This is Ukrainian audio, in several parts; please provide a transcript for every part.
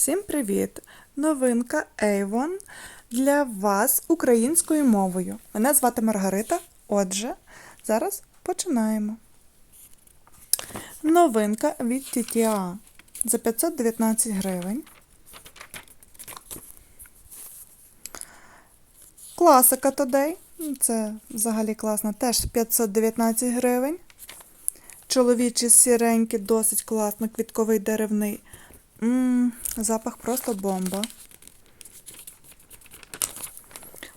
Всім привіт! Новинка Avon для вас українською мовою. Мене звати Маргарита. Отже, зараз починаємо. Новинка від TTA за 519 гривень. Класика Today. Це взагалі класно. Теж 519 гривень. Чоловічі сіренькі, досить класно, квітковий деревний. Ммм, запах просто бомба.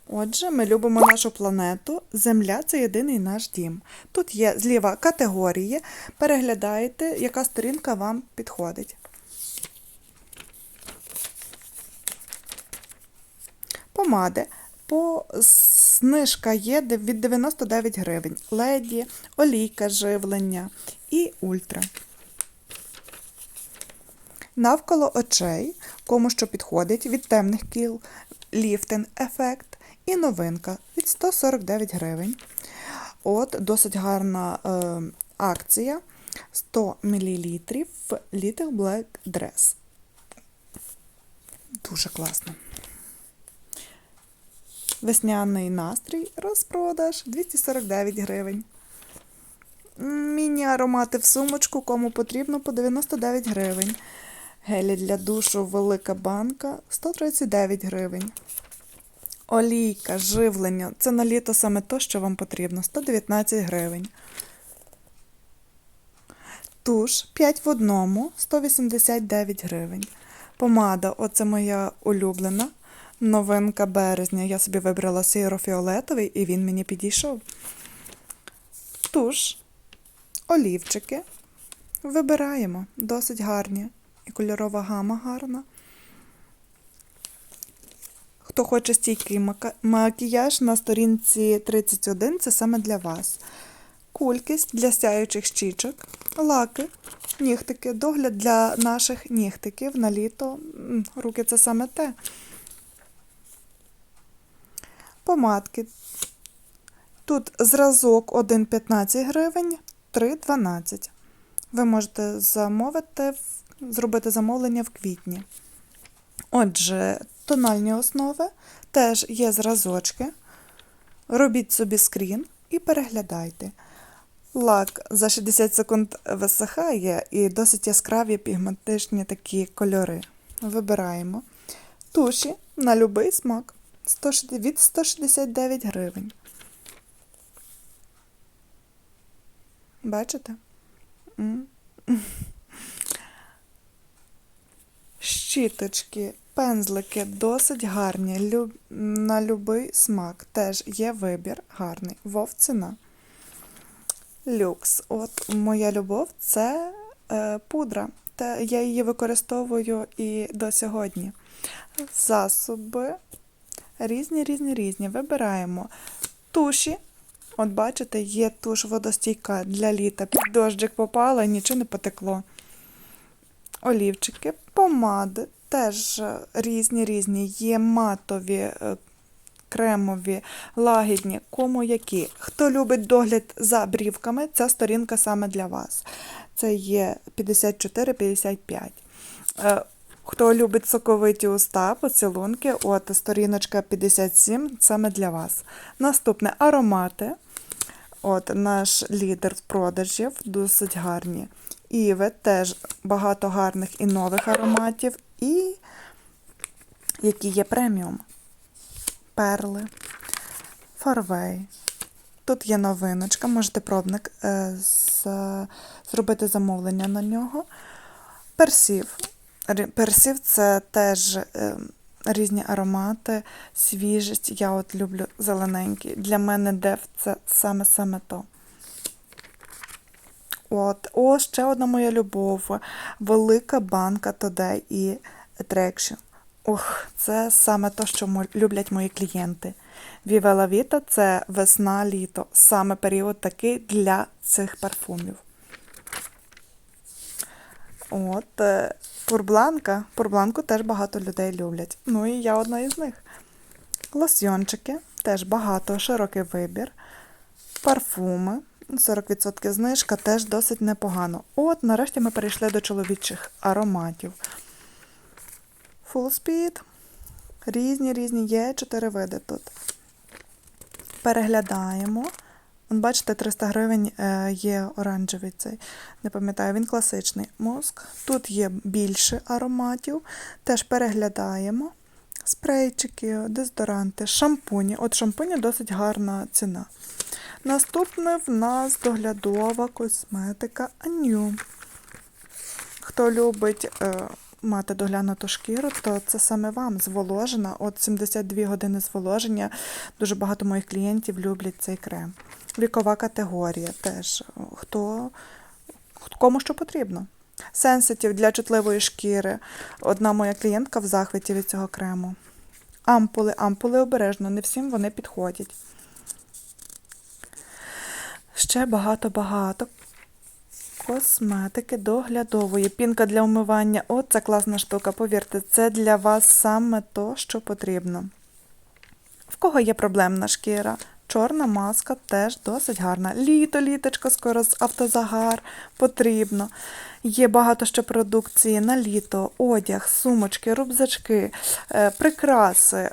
Отже, ми любимо нашу планету. Земля це єдиний наш дім. Тут є зліва категорії. Переглядаєте, яка сторінка вам підходить. Помади. По знижка є від 99 гривень. Леді, олійка живлення і ультра. Навколо очей, кому що підходить від темних кіл, ліфтинг ефект і новинка від 149 гривень. От досить гарна е, акція 100 мл Little Black Dress. Дуже класно. Весняний настрій розпродаж 249 гривень. Міні-аромати в сумочку, кому потрібно, по 99 гривень. Гелі для душу велика банка 139 гривень. Олійка, живлення. Це на літо саме то, що вам потрібно. 119 гривень. Туш 5 в одному 189 гривень. Помада, оце моя улюблена. Новинка березня. Я собі вибрала сіро-фіолетовий і він мені підійшов. Туш, олівчики. Вибираємо. Досить гарні. І кольорова гама гарна. Хто хоче стійкий макіяж на сторінці 31, це саме для вас. Кулькість для сяючих щічок, лаки, нігтики, догляд для наших нігтиків на літо. Руки це саме те. Помадки. Тут зразок 1,15 гривень, 3,12. Ви можете замовити, в- зробити замовлення в квітні. Отже, тональні основи теж є зразочки. Робіть собі скрін і переглядайте. Лак за 60 секунд висихає і досить яскраві пігментичні такі кольори. Вибираємо. Туші на будь-який смак від 169 гривень. Бачите? М. Щіточки, пензлики досить гарні. Лю... На будь-який смак. Теж є вибір гарний. Вовціна. Люкс. От моя любов це е, пудра. Та я її використовую і до сьогодні. Засоби різні, різні, різні. Вибираємо туші. От бачите, є туш водостійка для літа. Під дощик попала, нічого не потекло. Олівчики, помади теж е, різні різні. Є матові, е, кремові, лагідні, кому які. Хто любить догляд за брівками, ця сторінка саме для вас. Це є 54-55. Е, Хто любить соковиті уста, поцілунки, от сторіночка 57 саме для вас. Наступне аромати. От наш лідер з продажів, досить гарні. Іви теж багато гарних і нових ароматів, і які є преміум. Перли, фарвей. Тут є новиночка, можете пробник е, з- зробити замовлення на нього. Персів. Персів це теж е, різні аромати, свіжість. Я от люблю зелененький. Для мене дев це саме-саме то. От, о, ще одна моя любов. Велика банка Today і Attraction. Ох, це саме то, що люблять мої клієнти. Viva la це весна-літо. Саме період такий для цих парфумів. От, е, пурбланка. Пурбланку теж багато людей люблять. Ну і я одна із них. Лосьйончики, теж багато, широкий вибір. Парфуми. 40% знижка теж досить непогано. От, нарешті ми перейшли до чоловічих ароматів. Full Speed. Різні, різні є, чотири види тут. Переглядаємо. Бачите, 300 гривень е, є оранжевий цей. Не пам'ятаю, він класичний мозк. Тут є більше ароматів. Теж переглядаємо. Спрейчики, дезодоранти, шампуні. От шампуні досить гарна ціна. Наступне в нас доглядова косметика Аню. Хто любить е, мати доглянуту шкіру, то це саме вам зволожена. От 72 години зволоження. Дуже багато моїх клієнтів люблять цей крем. Вікова категорія теж. Хто кому що потрібно. Сенситив для чутливої шкіри. Одна моя клієнтка в захваті від цього крему. Ампули, ампули обережно, не всім вони підходять. Ще багато-багато косметики доглядової. Пінка для умивання. От це класна штука, повірте, це для вас саме то, що потрібно. В кого є проблемна шкіра? Чорна маска теж досить гарна. Літо, літочко, скоро з автозагар потрібно. Є багато ще продукції на літо, одяг, сумочки, рюкзачки, е, прикраси,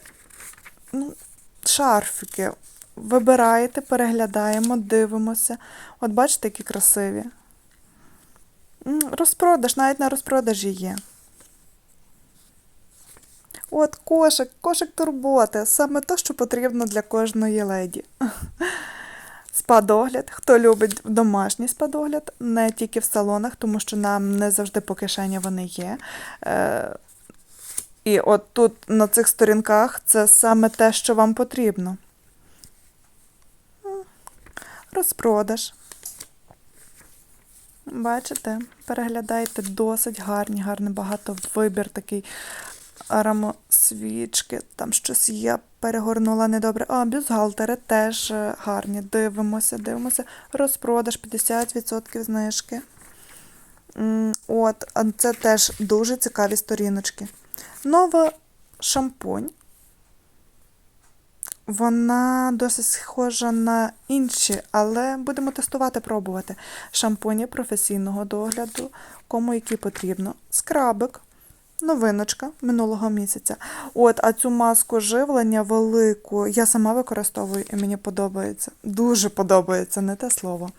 ну, шарфики. Вибираєте, переглядаємо, дивимося. От бачите, які красиві. Розпродаж, навіть на розпродажі є. От кошик, кошик турботи. Саме те, що потрібно для кожної леді. Спа-догляд. Хто любить домашній спа-догляд, не тільки в салонах, тому що нам не завжди по кишені вони є. Е, і от тут на цих сторінках це саме те, що вам потрібно. Розпродаж. Бачите, переглядайте досить гарні, гарний багато вибір такий аромосвічки, там щось є, перегорнула недобре. А, бюстгальтери теж е, гарні. Дивимося, дивимося. Розпродаж 50% знижки. От, це теж дуже цікаві сторіночки. Нова шампунь. Вона досить схожа на інші, але будемо тестувати, пробувати. Шампуні професійного догляду, кому які потрібно. Скрабик, новиночка минулого місяця. От, а цю маску живлення велику я сама використовую і мені подобається. Дуже подобається, не те слово.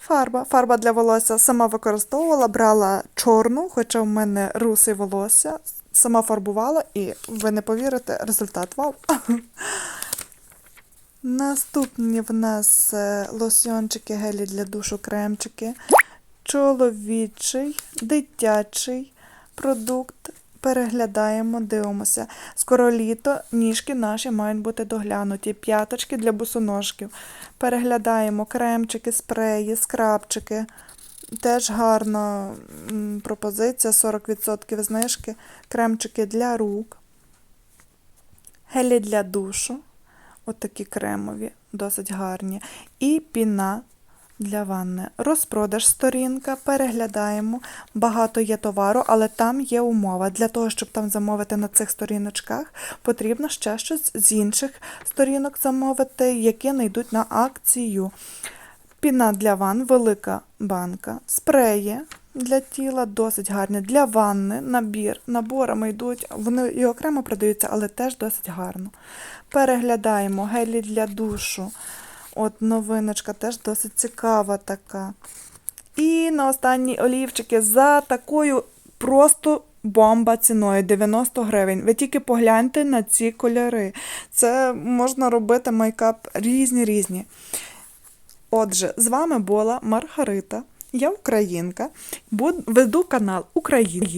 Фарба. Фарба для волосся сама використовувала, брала чорну, хоча в мене руси волосся. Сама фарбувала і ви не повірите, результат вау. Наступні в нас е, лосьончики, гелі для душу, кремчики, чоловічий, дитячий продукт. Переглядаємо, дивимося. Скоро літо, ніжки наші мають бути доглянуті. П'яточки для босоножків. Переглядаємо кремчики, спреї, скрабчики. Теж гарна пропозиція, 40% знижки. Кремчики для рук, гелі для душу. От кремові, досить гарні. І піна для ванни. Розпродаж сторінка, переглядаємо. Багато є товару, але там є умова. Для того, щоб там замовити на цих сторіночках, потрібно ще щось з інших сторінок замовити, які не йдуть на акцію. Піна для ванн, велика банка, спреї для тіла досить гарні. Для ванни набір. Наборами йдуть, вони і окремо продаються, але теж досить гарно. Переглядаємо гелі для душу. От новиночка теж досить цікава така. І на останні олівчики за такою просто бомба ціною 90 гривень. Ви тільки погляньте на ці кольори. Це можна робити мейкап різні-різні. Отже, з вами була Маргарита. Я українка, веду канал Україна.